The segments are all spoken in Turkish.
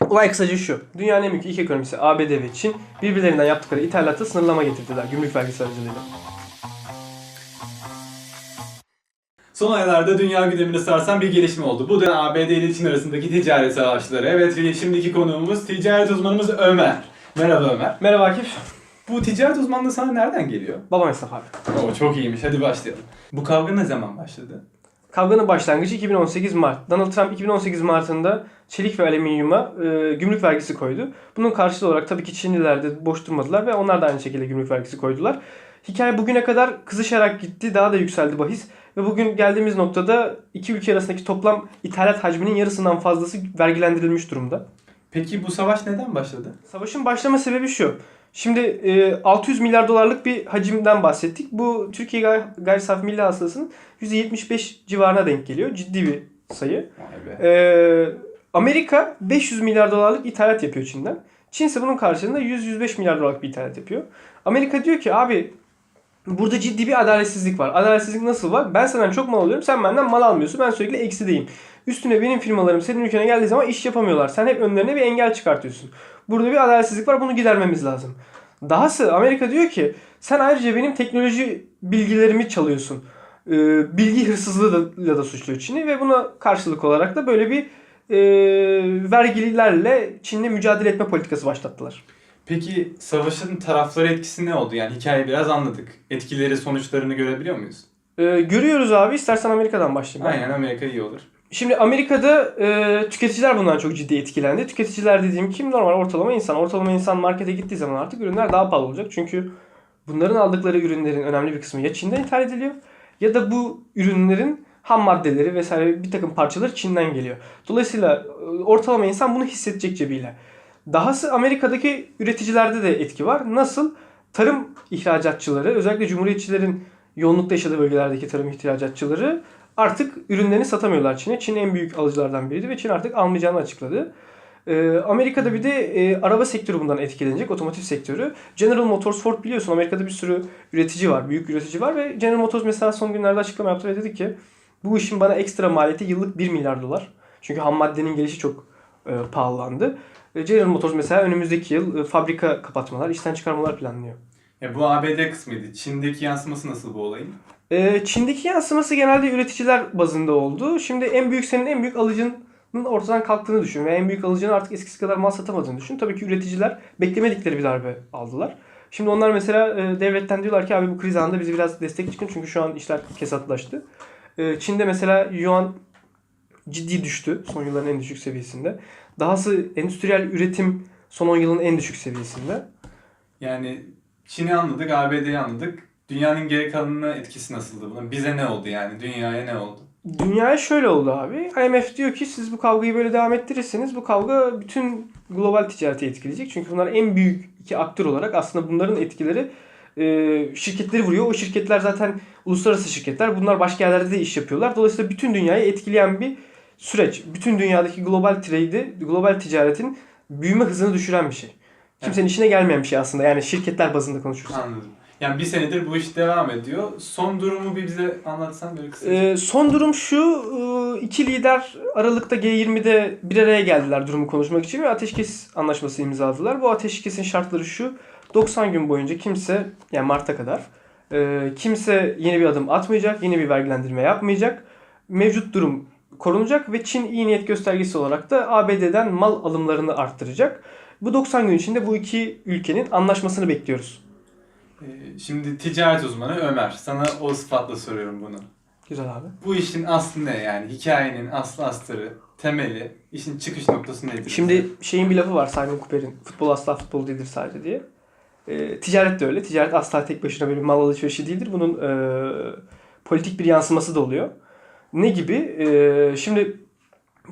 Olay kısaca şu. Dünyanın en büyük iki ekonomisi ABD ve Çin birbirlerinden yaptıkları ithalatı sınırlama getirdiler gümrük vergisi aracılığıyla. Son aylarda dünya gündemini sarsan bir gelişme oldu. Bu da ABD ile Çin arasındaki ticaret savaşları. Evet şimdiki konuğumuz ticaret uzmanımız Ömer. Merhaba Ömer. Merhaba Akif. Bu ticaret uzmanlığı sana nereden geliyor? Babam esnaf abi. Oo, çok iyiymiş hadi başlayalım. Bu kavga ne zaman başladı? Kavganın başlangıcı 2018 Mart. Donald Trump 2018 Mart'ında çelik ve alüminyuma e, gümrük vergisi koydu. Bunun karşılığı olarak tabii ki Çinliler de boş durmadılar ve onlar da aynı şekilde gümrük vergisi koydular. Hikaye bugüne kadar kızışarak gitti, daha da yükseldi bahis. Ve bugün geldiğimiz noktada iki ülke arasındaki toplam ithalat hacminin yarısından fazlası vergilendirilmiş durumda. Peki bu savaş neden başladı? Savaşın başlama sebebi şu. Şimdi e, 600 milyar dolarlık bir hacimden bahsettik. Bu Türkiye gay- gayri safi milli hasılasının %75 civarına denk geliyor. Ciddi bir sayı. Ee, Amerika 500 milyar dolarlık ithalat yapıyor Çin'den. Çin ise bunun karşılığında 100-105 milyar dolarlık bir ithalat yapıyor. Amerika diyor ki abi burada ciddi bir adaletsizlik var. Adaletsizlik nasıl var? Ben senden çok mal alıyorum. Sen benden mal almıyorsun. Ben sürekli eksideyim. Üstüne benim firmalarım senin ülkene geldiği zaman iş yapamıyorlar. Sen hep önlerine bir engel çıkartıyorsun. Burada bir adaletsizlik var. Bunu gidermemiz lazım. Dahası Amerika diyor ki sen ayrıca benim teknoloji bilgilerimi çalıyorsun. Ee, bilgi hırsızlığıyla da suçluyor Çin'i ve buna karşılık olarak da böyle bir e, vergilerle Çin'le mücadele etme politikası başlattılar. Peki savaşın tarafları etkisi ne oldu? Yani hikayeyi biraz anladık. Etkileri, sonuçlarını görebiliyor muyuz? Ee, görüyoruz abi istersen Amerika'dan başlayayım. Aynen Amerika iyi olur. Şimdi Amerika'da e, tüketiciler bundan çok ciddi etkilendi. Tüketiciler dediğim kim? Normal ortalama insan. Ortalama insan markete gittiği zaman artık ürünler daha pahalı olacak. Çünkü bunların aldıkları ürünlerin önemli bir kısmı ya Çin'den ithal ediliyor ya da bu ürünlerin ham maddeleri vesaire bir takım parçaları Çin'den geliyor. Dolayısıyla e, ortalama insan bunu hissedecek cebiyle. Dahası Amerika'daki üreticilerde de etki var. Nasıl? Tarım ihracatçıları, özellikle cumhuriyetçilerin yoğunlukta yaşadığı bölgelerdeki tarım ihracatçıları artık ürünlerini satamıyorlar Çin'e. Çin en büyük alıcılardan biriydi ve Çin artık almayacağını açıkladı. Ee, Amerika'da bir de e, araba sektörü bundan etkilenecek, otomotiv sektörü. General Motors, Ford biliyorsun Amerika'da bir sürü üretici var, büyük üretici var ve General Motors mesela son günlerde açıklama yaptı ve dedi ki bu işin bana ekstra maliyeti yıllık 1 milyar dolar. Çünkü ham maddenin gelişi çok e, pahalandı. E, General Motors mesela önümüzdeki yıl e, fabrika kapatmalar, işten çıkarmalar planlıyor. Ya bu ABD kısmıydı. Çin'deki yansıması nasıl bu olayın? Ee, Çin'deki yansıması genelde üreticiler bazında oldu. Şimdi en büyük senin en büyük alıcının ortadan kalktığını düşün ve en büyük alıcının artık eskisi kadar mal satamadığını düşün. Tabii ki üreticiler beklemedikleri bir darbe aldılar. Şimdi onlar mesela e, devletten diyorlar ki abi bu kriz anında bizi biraz destek çıkın çünkü şu an işler kesatlaştı. E, Çin'de mesela yuan ciddi düştü son yılların en düşük seviyesinde. Dahası endüstriyel üretim son 10 yılın en düşük seviyesinde. Yani Çin'i anladık, ABD'yi anladık. Dünyanın geri kalanına etkisi nasıldı bunun? Bize ne oldu yani? Dünyaya ne oldu? Dünyaya şöyle oldu abi. IMF diyor ki siz bu kavgayı böyle devam ettirirseniz bu kavga bütün global ticareti etkileyecek. Çünkü bunlar en büyük iki aktör olarak aslında bunların etkileri e, şirketleri vuruyor. O şirketler zaten uluslararası şirketler. Bunlar başka yerlerde de iş yapıyorlar. Dolayısıyla bütün dünyayı etkileyen bir süreç. Bütün dünyadaki global trade'i, global ticaretin büyüme hızını düşüren bir şey. Kimsenin işine gelmeyen bir şey aslında. Yani şirketler bazında konuşursak. Anladım. Yani bir senedir bu iş devam ediyor. Son durumu bir bize anlatsan böyle kısaca. Ee, son durum şu. e, iki lider Aralık'ta G20'de bir araya geldiler durumu konuşmak için ve ateşkes anlaşması imzaladılar. Bu ateşkesin şartları şu. 90 gün boyunca kimse yani Mart'a kadar e, kimse yeni bir adım atmayacak, yeni bir vergilendirme yapmayacak. Mevcut durum korunacak ve Çin iyi niyet göstergesi olarak da ABD'den mal alımlarını arttıracak. Bu 90 gün içinde bu iki ülkenin anlaşmasını bekliyoruz. Ee, Şimdi ticaret uzmanı Ömer. Sana o sıfatla soruyorum bunu. Güzel abi. Bu işin aslı ne yani? Hikayenin aslı astarı, temeli, işin çıkış noktası nedir? Şimdi şeyin bir lafı var Simon Cooper'in futbol asla futbol değildir sadece diye. E, ticaret de öyle. Ticaret asla tek başına bir mal alışverişi değildir. Bunun e, politik bir yansıması da oluyor. Ne gibi? E, şimdi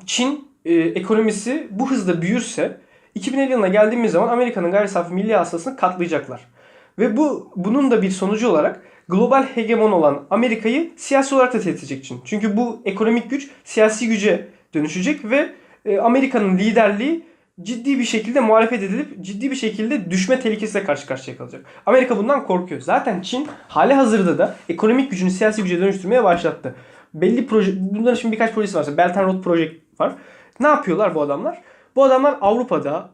Çin e, ekonomisi bu hızda büyürse 2050 yılına geldiğimiz zaman Amerika'nın gayri safi milli hasılasını katlayacaklar. Ve bu bunun da bir sonucu olarak global hegemon olan Amerika'yı siyasi olarak da tehdit edecek Çin. Çünkü bu ekonomik güç siyasi güce dönüşecek ve e, Amerika'nın liderliği ciddi bir şekilde muhalefet edilip ciddi bir şekilde düşme tehlikesiyle karşı karşıya kalacak. Amerika bundan korkuyor. Zaten Çin hali hazırda da ekonomik gücünü siyasi güce dönüştürmeye başlattı. Belli proje, bunların şimdi birkaç projesi var. Belt and Road Project var. Ne yapıyorlar bu adamlar? Bu adamlar Avrupa'da,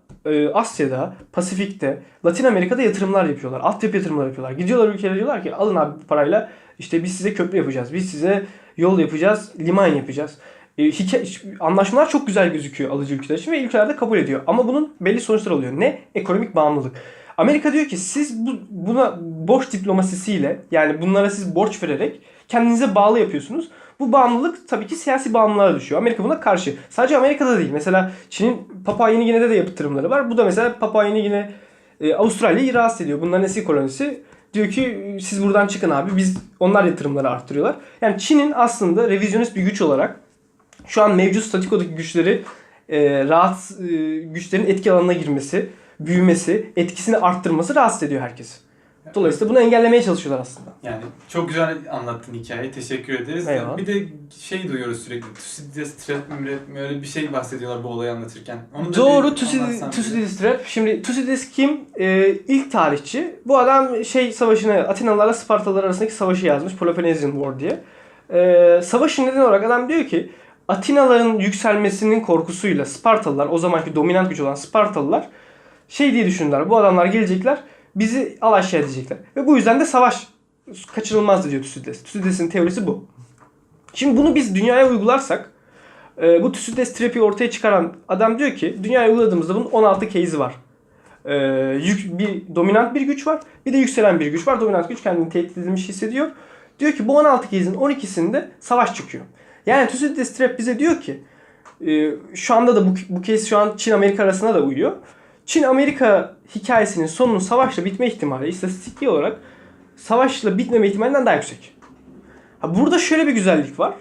Asya'da, Pasifik'te, Latin Amerika'da yatırımlar yapıyorlar. Altyapı yatırımlar yapıyorlar. Gidiyorlar ülkelere diyorlar ki alın abi parayla işte biz size köprü yapacağız. Biz size yol yapacağız, liman yapacağız. E, hikaye- anlaşmalar çok güzel gözüküyor alıcı ülkeler için ve ülkeler de kabul ediyor. Ama bunun belli sonuçları oluyor. Ne? Ekonomik bağımlılık. Amerika diyor ki siz bu, buna borç diplomasisiyle yani bunlara siz borç vererek kendinize bağlı yapıyorsunuz. Bu bağımlılık tabii ki siyasi bağımlılığa düşüyor. Amerika buna karşı. Sadece Amerika'da değil. Mesela Çin'in Papua Yeni Gine'de de yatırımları var. Bu da mesela Papua Yeni Gine e, Avustralya'yı rahatsız ediyor. Bunların eski kolonisi. Diyor ki siz buradan çıkın abi. Biz onlar yatırımları arttırıyorlar. Yani Çin'in aslında revizyonist bir güç olarak şu an mevcut statikodaki güçleri e, rahat e, güçlerin etki alanına girmesi, büyümesi, etkisini arttırması rahatsız ediyor herkesi. Dolayısıyla bunu engellemeye çalışıyorlar aslında. Yani çok güzel anlattın hikayeyi. Teşekkür ederiz. Eyvallah. Bir de şey duyuyoruz sürekli. Thucydides trap mi rap mi öyle bir şey bahsediyorlar bu olayı anlatırken. Onu da Doğru Thucydides Trap. Şimdi Thucydides kim? Ee, ilk tarihçi. Bu adam şey savaşını Atinalılarla Spartalılar arasındaki savaşı yazmış. Peloponnesian War diye. Ee, savaşın nedeni olarak adam diyor ki Atinalıların yükselmesinin korkusuyla Spartalılar o zamanki dominant güç olan Spartalılar şey diye düşündüler. Bu adamlar gelecekler bizi alaşağı edecekler. Ve bu yüzden de savaş kaçınılmazdı diyor Thucydides. Thucydides'in teorisi bu. Şimdi bunu biz dünyaya uygularsak e, bu Thucydides Trap'i ortaya çıkaran adam diyor ki dünyaya uyguladığımızda bunun 16 case'i var. E, yük, bir dominant bir güç var. Bir de yükselen bir güç var. Dominant güç kendini tehdit edilmiş hissediyor. Diyor ki bu 16 case'in 12'sinde savaş çıkıyor. Yani Thucydides Trap bize diyor ki e, şu anda da bu, bu case şu an Çin-Amerika arasında da uyuyor. Çin-Amerika hikayesinin sonunun savaşla bitme ihtimali istatistik olarak savaşla bitmeme ihtimalinden daha yüksek. Ha, burada şöyle bir güzellik var.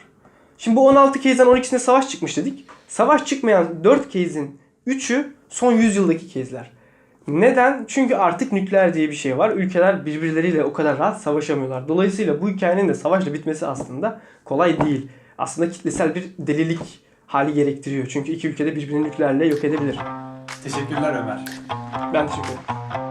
Şimdi bu 16 case'den 12'sinde savaş çıkmış dedik. Savaş çıkmayan 4 case'in 3'ü son 100 yıldaki case'ler. Neden? Çünkü artık nükleer diye bir şey var. Ülkeler birbirleriyle o kadar rahat savaşamıyorlar. Dolayısıyla bu hikayenin de savaşla bitmesi aslında kolay değil. Aslında kitlesel bir delilik hali gerektiriyor. Çünkü iki ülkede birbirini nükleerle yok edebilir. Teşekkürler Ömer. Ben teşekkür ederim.